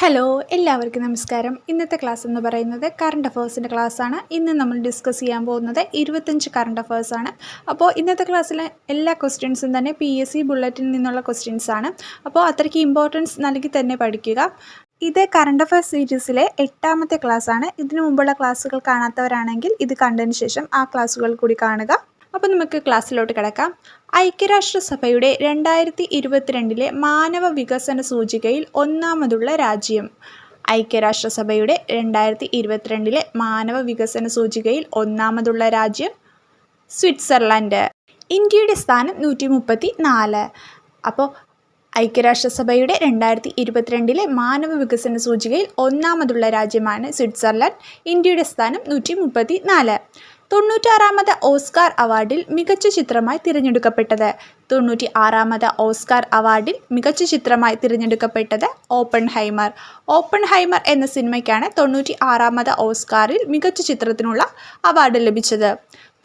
Hello എല്ലാവർക്കും നമസ്കാരം. ഇന്നത്തെ ക്ലാസ് എന്ന് പറയുന്നത് കറണ്ട് അഫേഴ്സിന്റെ ക്ലാസ്സാണ് ഇന്ന് നമ്മൾ ഡിസ്കസ് ചെയ്യാൻ പോകുന്നത് ഇരുപത്തഞ്ച് കറണ്ട് അഫേഴ്സാണ് അപ്പോൾ ഇന്നത്തെ ക്ലാസ്സിലെ എല്ലാ ക്വസ്റ്റ്യൻസും തന്നെ പി എസ് സി ബുള്ളറ്റിൽ നിന്നുള്ള ക്വസ്റ്റ്യൻസ് ആണ്. അപ്പോൾ അത്രയ്ക്ക് ഇമ്പോർട്ടൻസ് നൽകി തന്നെ പഠിക്കുക. ഇത് കറണ്ട് അഫയേഴ്സ് സീരീസിലെ എട്ടാമത്തെ ക്ലാസ്സാണ് ഇതിനു മുമ്പുള്ള ക്ലാസ്സുകൾ കാണാത്തവരാണെങ്കിൽ ഇത് കണ്ടതിന് ശേഷം ആ ക്ലാസ്സുകൾ കൂടി കാണുക. അപ്പോൾ നമുക്ക് ക്ലാസ്സിലോട്ട് കിടക്കാം. ഐക്യരാഷ്ട്രസഭയുടെ രണ്ടായിരത്തി ഇരുപത്തിരണ്ടിലെ മാനവ വികസന സൂചികയിൽ ഒന്നാമതുള്ള രാജ്യം. ഐക്യരാഷ്ട്രസഭയുടെ രണ്ടായിരത്തി ഇരുപത്തിരണ്ടിലെ മാനവ വികസന സൂചികയിൽ ഒന്നാമതുള്ള രാജ്യം സ്വിറ്റ്സർലൻഡ്. ഇന്ത്യയുടെ സ്ഥാനം നൂറ്റി മുപ്പത്തി നാല് അപ്പോൾ ഐക്യരാഷ്ട്രസഭയുടെ രണ്ടായിരത്തി ഇരുപത്തിരണ്ടിലെ മാനവ വികസന സൂചികയിൽ ഒന്നാമതുള്ള രാജ്യമാണ് സ്വിറ്റ്സർലൻഡ്. ഇന്ത്യയുടെ സ്ഥാനം നൂറ്റി മുപ്പത്തി നാല് തൊണ്ണൂറ്റാറാമത് ഓസ്കാർ അവാർഡിൽ മികച്ച ചിത്രമായി തിരഞ്ഞെടുക്കപ്പെട്ടത്. തൊണ്ണൂറ്റി ആറാമത് ഓസ്കാർ അവാർഡിൽ മികച്ച ചിത്രമായി തിരഞ്ഞെടുക്കപ്പെട്ടത് ഓപ്പൺ ഹൈമർ ഓപ്പൺ ഹൈമർ എന്ന സിനിമയ്ക്കാണ് തൊണ്ണൂറ്റി ആറാമത് ഓസ്കാറിൽ മികച്ച ചിത്രത്തിനുള്ള അവാർഡ് ലഭിച്ചത്.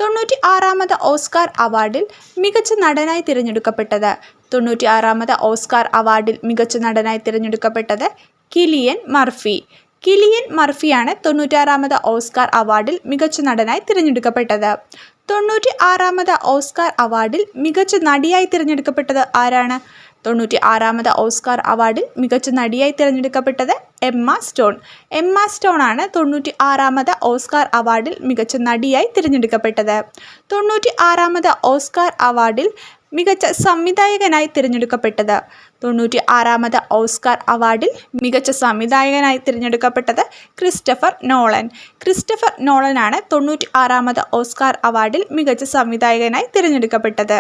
തൊണ്ണൂറ്റി ആറാമത് ഓസ്കാർ അവാർഡിൽ മികച്ച നടനായി തിരഞ്ഞെടുക്കപ്പെട്ടത്. തൊണ്ണൂറ്റി ആറാമത് ഓസ്കാർ അവാർഡിൽ മികച്ച നടനായി തിരഞ്ഞെടുക്കപ്പെട്ടത് കിലിയൻ മർഫി. കിലിയൻ മർഫിയാണ് തൊണ്ണൂറ്റാറാമത് ഓസ്കാർ അവാർഡിൽ മികച്ച നടനായി തിരഞ്ഞെടുക്കപ്പെട്ടത്. തൊണ്ണൂറ്റി ആറാമത് ഓസ്കാർ അവാർഡിൽ മികച്ച നടിയായി തിരഞ്ഞെടുക്കപ്പെട്ടത് ആരാണ്? തൊണ്ണൂറ്റി ആറാമത് ഓസ്കാർ അവാർഡിൽ മികച്ച നടിയായി തിരഞ്ഞെടുക്കപ്പെട്ടത് എമ്മ സ്റ്റോൺ. എമ്മ സ്റ്റോൺ ആണ് തൊണ്ണൂറ്റി ആറാമത് ഓസ്കാർ അവാർഡിൽ മികച്ച നടിയായി തിരഞ്ഞെടുക്കപ്പെട്ടത്. തൊണ്ണൂറ്റി ആറാമത് ഓസ്കാർ അവാർഡിൽ മികച്ച സംവിധായകനായി തിരഞ്ഞെടുക്കപ്പെട്ടത്. തൊണ്ണൂറ്റി ആറാമത് ഓസ്കാർ അവാർഡിൽ മികച്ച സംവിധായകനായി തിരഞ്ഞെടുക്കപ്പെട്ടത് ക്രിസ്റ്റഫർ നോളൻ. ക്രിസ്റ്റഫർ നോളനാണ് തൊണ്ണൂറ്റി ആറാമത് ഓസ്കാർ അവാർഡിൽ മികച്ച സംവിധായകനായി തിരഞ്ഞെടുക്കപ്പെട്ടത്.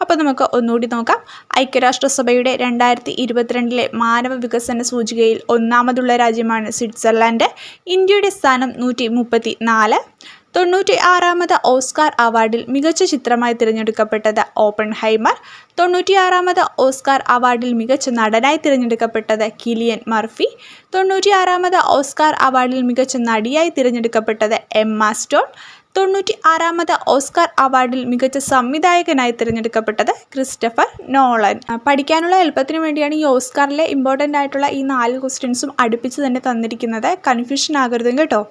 അപ്പോൾ നമുക്ക് ഒന്നുകൂടി നോക്കാം. ഐക്യരാഷ്ട്രസഭയുടെ രണ്ടായിരത്തി ഇരുപത്തിരണ്ടിലെ മാനവ വികസന സൂചികയിൽ ഒന്നാമതുള്ള രാജ്യമാണ് സ്വിറ്റ്സർലാൻഡ്. ഇന്ത്യയുടെ സ്ഥാനം നൂറ്റി മുപ്പത്തി നാല് തൊണ്ണൂറ്റി ആറാമത് ഓസ്കാർ അവാർഡിൽ മികച്ച ചിത്രമായി തിരഞ്ഞെടുക്കപ്പെട്ടത് ഓപ്പൺ ഹൈമർ. തൊണ്ണൂറ്റിയാറാമത് ഓസ്കാർ അവാർഡിൽ മികച്ച നടനായി തിരഞ്ഞെടുക്കപ്പെട്ടത് കിലിയൻ മർഫി. തൊണ്ണൂറ്റിയാറാമത് ഓസ്കാർ അവാർഡിൽ മികച്ച നടിയായി തിരഞ്ഞെടുക്കപ്പെട്ടത് എം സ്റ്റോൺ. തൊണ്ണൂറ്റി ആറാമത് ഓസ്കാർ അവാർഡിൽ മികച്ച സംവിധായകനായി തിരഞ്ഞെടുക്കപ്പെട്ടത് ക്രിസ്റ്റഫർ നോളൻ. പഠിക്കാനുള്ള എളുപ്പത്തിന് വേണ്ടിയാണ് ഈ ഓസ്കാറിലെ ഇമ്പോർട്ടന്റ് ആയിട്ടുള്ള ഈ നാല് ക്വസ്റ്റ്യൻസും അടുപ്പിച്ച് തന്നെ തന്നിരിക്കുന്നത്. കൺഫ്യൂഷൻ ആകരുതും കേട്ടോ.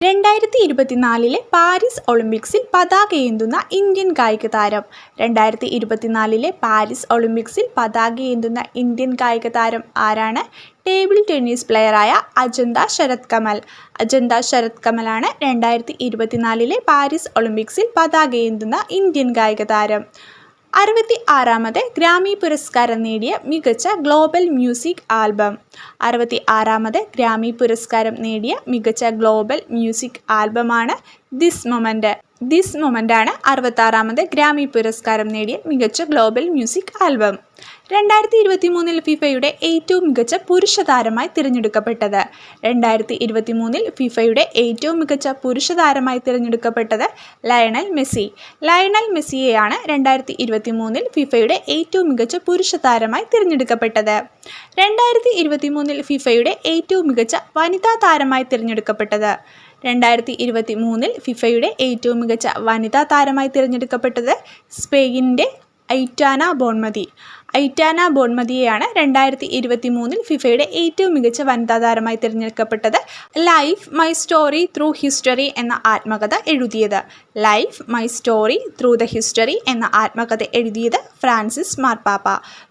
രണ്ടായിരത്തി ഇരുപത്തിനാലിലെ പാരീസ് ഒളിമ്പിക്സിൽ പതാകയേന്തുന്ന ഇന്ത്യൻ കായിക താരം. രണ്ടായിരത്തി ഇരുപത്തിനാലിലെ പാരീസ് ഒളിമ്പിക്സിൽ പതാകയേന്തുന്ന ഇന്ത്യൻ കായിക താരം ആരാണ്? ടേബിൾ ടെന്നീസ് പ്ലെയറായ അജന്ത ശരത് കമൽ അജന്ത ശരത് കമലാണ് രണ്ടായിരത്തി ഇരുപത്തിനാലിലെ പാരീസ് ഒളിമ്പിക്സിൽ പതാകയേന്തുന്ന ഇന്ത്യൻ കായിക താരം. അറുപത്തി ആറാമത് ഗ്രാമി പുരസ്കാരം നേടിയ മികച്ച ഗ്ലോബൽ മ്യൂസിക് ആൽബം. അറുപത്തി ആറാമത് ഗ്രാമി പുരസ്കാരം നേടിയ മികച്ച ഗ്ലോബൽ മ്യൂസിക് ആൽബമാണ് ദിസ് മൊമെന്റ്. ദിസ് മൊമെന്റാണ് അറുപത്താറാമത് ഗ്രാമി പുരസ്കാരം നേടിയ മികച്ച ഗ്ലോബൽ മ്യൂസിക് ആൽബം രണ്ടായിരത്തി ഇരുപത്തി മൂന്നിൽ ഫിഫയുടെ ഏറ്റവും മികച്ച പുരുഷ താരമായി തിരഞ്ഞെടുക്കപ്പെട്ടത്. രണ്ടായിരത്തി ഇരുപത്തി മൂന്നിൽ ഫിഫയുടെ ഏറ്റവും മികച്ച പുരുഷ താരമായി തിരഞ്ഞെടുക്കപ്പെട്ടത് ലയണൽ മെസ്സി ലയണൽ മെസ്സിയെയാണ് രണ്ടായിരത്തി ഇരുപത്തി മൂന്നിൽ ഫിഫയുടെ ഏറ്റവും മികച്ച പുരുഷ താരമായി തിരഞ്ഞെടുക്കപ്പെട്ടത്. രണ്ടായിരത്തി ഇരുപത്തി മൂന്നിൽ ഫിഫയുടെ ഏറ്റവും മികച്ച വനിതാ താരമായി തിരഞ്ഞെടുക്കപ്പെട്ടത്. രണ്ടായിരത്തി ഇരുപത്തി മൂന്നിൽ ഫിഫയുടെ ഏറ്റവും മികച്ച വനിതാ താരമായി തിരഞ്ഞെടുക്കപ്പെട്ടത് സ്പെയിനിന്റെ ഐറ്റാന ബോൺമതി. ഐറ്റാന ബോൺമതിയെയാണ് രണ്ടായിരത്തി ഇരുപത്തി മൂന്നിൽ ഫിഫയുടെ ഏറ്റവും മികച്ച വനിതാ താരമായി തിരഞ്ഞെടുക്കപ്പെട്ടത് life my story through history എന്ന ആത്മകഥ എഴുതിയത്. Life my story through the history എന്ന ആത്മകഥ എഴുതിയത് ഫ്രാൻസിസ് മാർപ്പാപ്പ.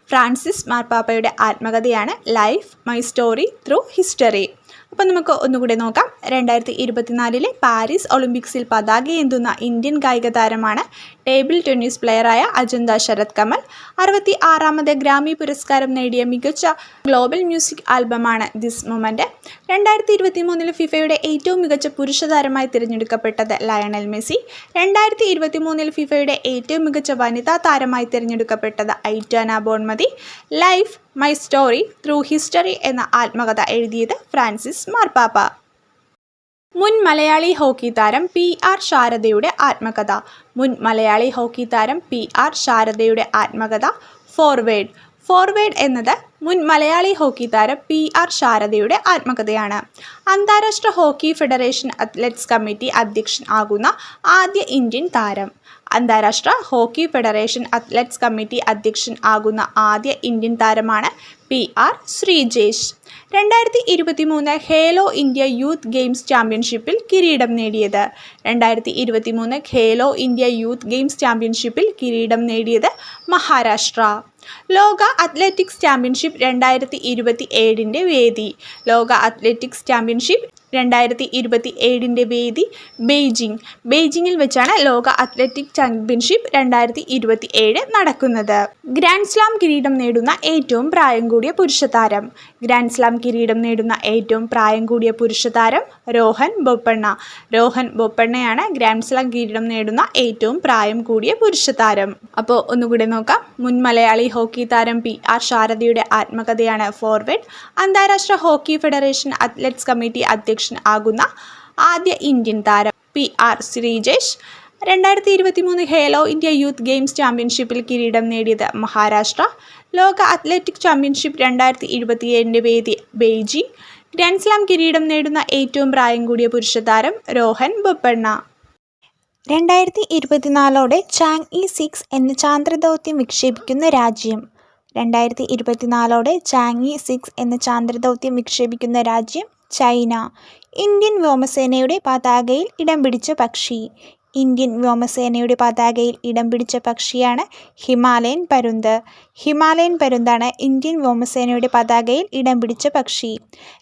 ഫ്രാൻസിസ് മാർപ്പാപ്പയുടെ ആത്മകഥയാണ് life my story through history. അപ്പോൾ നമുക്ക് ഒന്നുകൂടെ നോക്കാം. രണ്ടായിരത്തി ഇരുപത്തിനാലിലെ പാരീസ് ഒളിമ്പിക്സിൽ പതാകയേന്തുന്ന ഇന്ത്യൻ കായിക താരമാണ് ടേബിൾ ടെന്നീസ് പ്ലെയറായ അജന്ത ശരത് കമൽ അറുപത്തി ആറാമത് ഗ്രാമി പുരസ്കാരം നേടിയ മികച്ച ഗ്ലോബൽ മ്യൂസിക് ആൽബമാണ് ദിസ് മൊമെന്റ് രണ്ടായിരത്തി ഇരുപത്തി മൂന്നിൽ ഫിഫയുടെ ഏറ്റവും മികച്ച പുരുഷ താരമായി തിരഞ്ഞെടുക്കപ്പെട്ടത് ലയണൽ മെസ്സി രണ്ടായിരത്തി ഇരുപത്തി മൂന്നിൽ ഫിഫയുടെ ഏറ്റവും മികച്ച വനിതാ താരമായി തിരഞ്ഞെടുക്കപ്പെട്ടത് Aitana Bonmati life my story through history എന്ന ആത്മകഥ എഴുതിയത് ഫ്രാൻസിസ് മാർപ്പാപ്പ. മുൻ മലയാളി ഹോക്കി താരം പി ആർ ശാരദയുടെ ആത്മകഥ. മുൻ മലയാളി ഹോക്കി താരം പി ആർ ശാരദയുടെ ആത്മകഥ ഫോർവേഡ്. ഫോർവേഡ് എന്നത് മുൻ മലയാളി ഹോക്കി താരം പി ആർ ശാരദയുടെ ആത്മകഥയാണ്. അന്താരാഷ്ട്ര ഹോക്കി ഫെഡറേഷൻ അത്ലറ്റ്സ് കമ്മിറ്റി അധ്യക്ഷൻ ആകുന്ന ആദ്യ ഇന്ത്യൻ താരം. അന്താരാഷ്ട്ര ഹോക്കി ഫെഡറേഷൻ അത്ലറ്റ്സ് കമ്മിറ്റി അധ്യക്ഷൻ ആകുന്ന ആദ്യ ഇന്ത്യൻ താരമാണ് പി ആർ ശ്രീജേഷ്. രണ്ടായിരത്തി ഇരുപത്തി മൂന്ന് ഖേലോ ഇന്ത്യ യൂത്ത് ഗെയിംസ് ചാമ്പ്യൻഷിപ്പിൽ കിരീടം നേടിയത്. രണ്ടായിരത്തി ഇരുപത്തി മൂന്ന് ഖേലോ ഇന്ത്യ യൂത്ത് ഗെയിംസ് ചാമ്പ്യൻഷിപ്പിൽ കിരീടം നേടിയത് മഹാരാഷ്ട്ര. ലോക അത്ലറ്റിക്സ് ചാമ്പ്യൻഷിപ്പ് രണ്ടായിരത്തി ഇരുപത്തി ഏഴിന്റെ വേദി. ലോക അത്ലറ്റിക്സ് ചാമ്പ്യൻഷിപ്പ് രണ്ടായിരത്തി ഇരുപത്തി ഏഴിന്റെ വേദി ബെയ്ജിംഗ് ബെയ്ജിങ്ങിൽ വെച്ചാണ് ലോക അത്ലറ്റിക് ചാമ്പ്യൻഷിപ്പ് രണ്ടായിരത്തി ഇരുപത്തി ഏഴ് നടക്കുന്നത്. ഗ്രാൻഡ് സ്ലാം കിരീടം നേടുന്ന ഏറ്റവും പ്രായം കൂടിയ പുരുഷ താരം. ഗ്രാൻഡ് സ്ലാം കിരീടം നേടുന്ന ഏറ്റവും പ്രായം കൂടിയ പുരുഷ താരം രോഹൻ ബൊപ്പണ്ണ. രോഹൻ ബൊപ്പണ്ണയാണ് ഗ്രാൻഡ് സ്ലാം കിരീടം നേടുന്ന ഏറ്റവും പ്രായം കൂടിയ പുരുഷ താരം. അപ്പോൾ ഒന്നുകൂടി നോക്കാം. മുൻ മലയാളി ഹോക്കി താരം പി ആർ ശാരദയുടെ ആത്മകഥയാണ് ഫോർവേഡ്. അന്താരാഷ്ട്ര ഹോക്കി ഫെഡറേഷൻ അത്ലറ്റ്സ് കമ്മിറ്റി അധ്യക്ഷൻ ആകുന്ന ആദ്യ ഇന്ത്യൻ താരം പി ആർ ശ്രീജേഷ് രണ്ടായിരത്തി ഇരുപത്തി മൂന്ന് ഹേലോ ഇന്ത്യ യൂത്ത് ഗെയിംസ് ചാമ്പ്യൻഷിപ്പിൽ കിരീടം നേടിയത് മഹാരാഷ്ട്ര. ലോക അത്ലറ്റിക് ചാമ്പ്യൻഷിപ്പ് രണ്ടായിരത്തി ഇരുപത്തിയേഴിന്റെ വേദി ബെയ്ജിംഗ് ഗ്രാൻഡ് സ്ലാം കിരീടം നേടുന്ന ഏറ്റവും പ്രായം കൂടിയ പുരുഷ താരം രോഹൻ ബൊപ്പണ്ണ. രണ്ടായിരത്തി ഇരുപത്തിനാലോടെ ചാങ് ഇ സിക്സ് എന്ന ചാന്ദ്രദൗത്യം വിക്ഷേപിക്കുന്ന രാജ്യം. രണ്ടായിരത്തി ഇരുപത്തിനാലോടെ ചാങ് ഇ സിക്സ് എന്ന ചാന്ദ്രദൗത്യം വിക്ഷേപിക്കുന്ന രാജ്യം. ചൈന. ഇന്ത്യൻ വ്യോമസേനയുടെ പതാകയിൽ ഇടം പിടിച്ച പക്ഷി. ഇന്ത്യൻ വ്യോമസേനയുടെ പതാകയിൽ ഇടം പിടിച്ച പക്ഷിയാണ് ഹിമാലയൻ പരുന്ത്. ഹിമാലയൻ പരുന്താണ് ഇന്ത്യൻ വ്യോമസേനയുടെ പതാകയിൽ ഇടം പിടിച്ച പക്ഷി.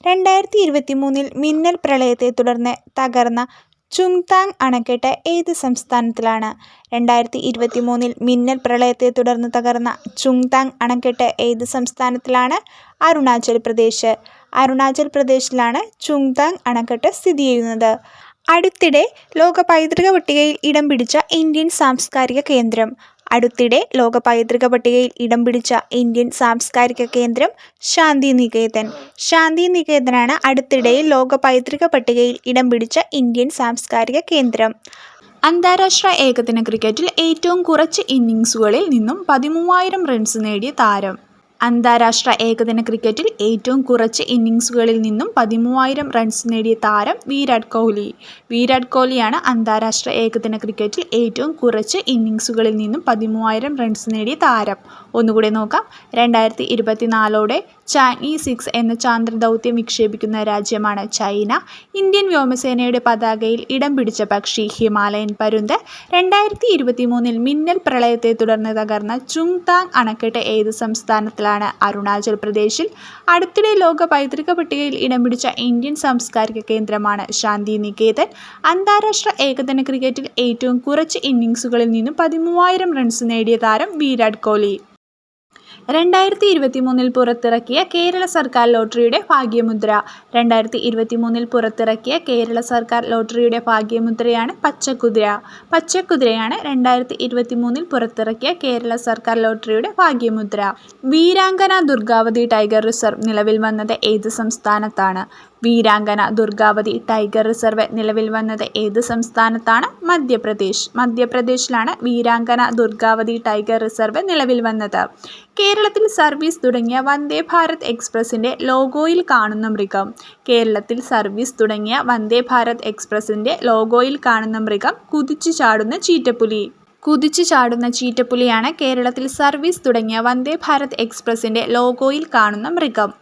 രണ്ടായിരത്തി ഇരുപത്തി മൂന്നിൽ മിന്നൽ പ്രളയത്തെ തുടർന്ന് തകർന്ന ചുങ്താങ് അണക്കെട്ട് ഏത് സംസ്ഥാനത്തിലാണ്? രണ്ടായിരത്തി ഇരുപത്തി മൂന്നിൽ മിന്നൽ പ്രളയത്തെ തുടർന്ന് തകർന്ന ചുങ്താങ് അണക്കെട്ട് ഏത് സംസ്ഥാനത്തിലാണ്? അരുണാചൽ പ്രദേശ്. അരുണാചൽ പ്രദേശിലാണ് ചുങ്താങ് അണക്കെട്ട് സ്ഥിതി ചെയ്യുന്നത്. അടുത്തിടെ ലോക പൈതൃക പട്ടികയിൽ ഇടം പിടിച്ച ഇന്ത്യൻ സാംസ്കാരിക കേന്ദ്രം. അടുത്തിടെ ലോക പൈതൃക പട്ടികയിൽ ഇടം പിടിച്ച ഇന്ത്യൻ സാംസ്കാരിക കേന്ദ്രം ശാന്തി നികേതൻ ശാന്തി നികേതനാണ് അടുത്തിടെ ലോക പൈതൃക പട്ടികയിൽ ഇടം പിടിച്ച ഇന്ത്യൻ സാംസ്കാരിക കേന്ദ്രം. അന്താരാഷ്ട്ര ഏകദിന ക്രിക്കറ്റിൽ ഏറ്റവും കുറച്ച് ഇന്നിങ്സുകളിൽ നിന്നും പതിമൂവായിരം റൺസ് നേടിയ താരം. അന്താരാഷ്ട്ര ഏകദിന ക്രിക്കറ്റിൽ ഏറ്റവും കുറച്ച് ഇന്നിങ്സുകളിൽ നിന്നും പതിമൂവായിരം റൺസ് നേടിയ താരം വിരാട് കോഹ്ലി. വിരാട് കോഹ്ലിയാണ് അന്താരാഷ്ട്ര ഏകദിന ക്രിക്കറ്റിൽ ഏറ്റവും കുറച്ച് ഇന്നിങ്സുകളിൽ നിന്നും പതിമൂവായിരം റൺസ് നേടിയ താരം. ഒന്നുകൂടെ നോക്കാം. രണ്ടായിരത്തി ഇരുപത്തിനാലോടെ ചാങ് ഇ സിക്സ് എന്ന ചാന്ദ്രദൗത്യം വിക്ഷേപിക്കുന്ന രാജ്യമാണ് ചൈന. ഇന്ത്യൻ വ്യോമസേനയുടെ പതാകയിൽ ഇടം പിടിച്ച പക്ഷി ഹിമാലയൻ പരുന്ത്. രണ്ടായിരത്തി ഇരുപത്തി മൂന്നിൽ മിന്നൽ പ്രളയത്തെ തുടർന്ന് തകർന്ന ചുങ്താങ് അണക്കെട്ട് ഏത് സംസ്ഥാനത്തിലാണ്? അരുണാചൽ പ്രദേശിൽ. അടുത്തിടെ ലോക പൈതൃക പട്ടികയിൽ ഇടം പിടിച്ച ഇന്ത്യൻ സാംസ്കാരിക കേന്ദ്രമാണ് ശാന്തി നികേതൻ അന്താരാഷ്ട്ര ഏകദിന ക്രിക്കറ്റിൽ ഏറ്റവും കുറച്ച് ഇന്നിങ്സുകളിൽ നിന്നും പതിമൂവായിരം റൺസ് നേടിയ താരം വിരാട് കോഹ്ലി. രണ്ടായിരത്തി ഇരുപത്തി മൂന്നിൽ പുറത്തിറക്കിയ കേരള സർക്കാർ ലോട്ടറിയുടെ ഭാഗ്യമുദ്ര. രണ്ടായിരത്തി ഇരുപത്തി മൂന്നിൽ പുറത്തിറക്കിയ കേരള സർക്കാർ ലോട്ടറിയുടെ ഭാഗ്യമുദ്രയാണ് പച്ചക്കുതിര. പച്ചക്കുതിരയാണ് രണ്ടായിരത്തി ഇരുപത്തി മൂന്നിൽ പുറത്തിറക്കിയ കേരള സർക്കാർ ലോട്ടറിയുടെ ഭാഗ്യമുദ്ര. വീരാങ്കന ദുർഗാവതി ടൈഗർ റിസർവ് നിലവിൽ വന്നത് ഏത് സംസ്ഥാനത്താണ്? വീരാങ്കന ദുർഗാവതി ടൈഗർ റിസർവ് നിലവിൽ വന്നത് ഏത് സംസ്ഥാനത്താണ്? മധ്യപ്രദേശ്. മധ്യപ്രദേശിലാണ് വീരാങ്കന ദുർഗാവതി ടൈഗർ റിസർവ് നിലവിൽ വന്നത്. കേരളത്തിൽ സർവീസ് തുടങ്ങിയ വന്ദേ ഭാരത് എക്സ്പ്രസിന്റെ ലോഗോയിൽ കാണുന്ന മൃഗം. കേരളത്തിൽ സർവീസ് തുടങ്ങിയ വന്ദേ ഭാരത് എക്സ്പ്രസിന്റെ ലോഗോയിൽ കാണുന്ന മൃഗം കുതിച്ചു ചാടുന്ന ചീറ്റപ്പുലി. കുതിച്ചു ചാടുന്ന ചീറ്റപ്പുലിയാണ് കേരളത്തിൽ സർവീസ് തുടങ്ങിയ വന്ദേ ഭാരത് എക്സ്പ്രസിന്റെ ലോഗോയിൽ കാണുന്ന മൃഗം.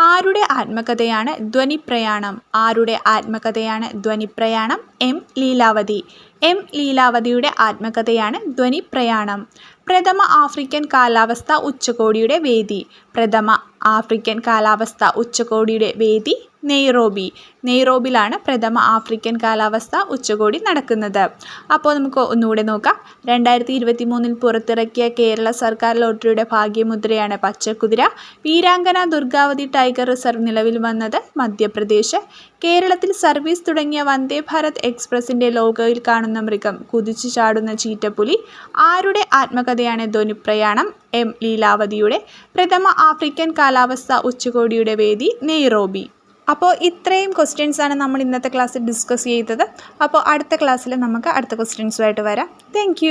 ആരുടെ ആത്മകഥയാണ് ധ്വനിപ്രയാണം? ആരുടെ ആത്മകഥയാണ് ധ്വനിപ്രയാണം? എം ലീലാവതി. എം ലീലാവതിയുടെ ആത്മകഥയാണ് ധ്വനിപ്രയാണം. പ്രഥമ ആഫ്രിക്കൻ കാലാവസ്ഥ ഉച്ചകോടിയുടെ വേദി. പ്രഥമ ആഫ്രിക്കൻ കാലാവസ്ഥ ഉച്ചകോടിയുടെ വേദി നെയ്റോബി. നെയ്റോബിലാണ് പ്രഥമ ആഫ്രിക്കൻ കാലാവസ്ഥ ഉച്ചകോടി നടക്കുന്നത്. അപ്പോൾ നമുക്ക് ഒന്നുകൂടെ നോക്കാം. രണ്ടായിരത്തി ഇരുപത്തി മൂന്നിൽ പുറത്തിറക്കിയ കേരള സർക്കാർ ലോട്ടറിയുടെ ഭാഗ്യമുദ്രയാണ് പച്ചക്കുതിര. വീരാങ്കന ദുർഗാവതി ടൈഗർ റിസർവ് നിലവിൽ വന്നത് മധ്യപ്രദേശ്. കേരളത്തിൽ സർവീസ് തുടങ്ങിയ വന്ദേ ഭാരത് എക്സ്പ്രസിന്റെ ലോഗോയിൽ കാണുന്ന മൃഗം കുതിച്ചു ചാടുന്ന ചീറ്റപ്പുലി. ആരുടെ ആത്മകഥയാണ് ധ്വനിപ്രയാണം എം ലീലാവതിയുടെ. പ്രഥമ ആഫ്രിക്കൻ കാലാവസ്ഥ ഉച്ചകോടിയുടെ വേദി നെയ്റോബി. അപ്പോൾ ഇത്രയും ക്വസ്റ്റ്യൻസ് ആണ് നമ്മൾ ഇന്നത്തെ ക്ലാസ്സിൽ ഡിസ്കസ് ചെയ്തത്. അപ്പോൾ അടുത്ത ക്ലാസ്സിൽ നമുക്ക് അടുത്ത ക്വസ്റ്റ്യൻസുമായിട്ട് വരാം. താങ്ക്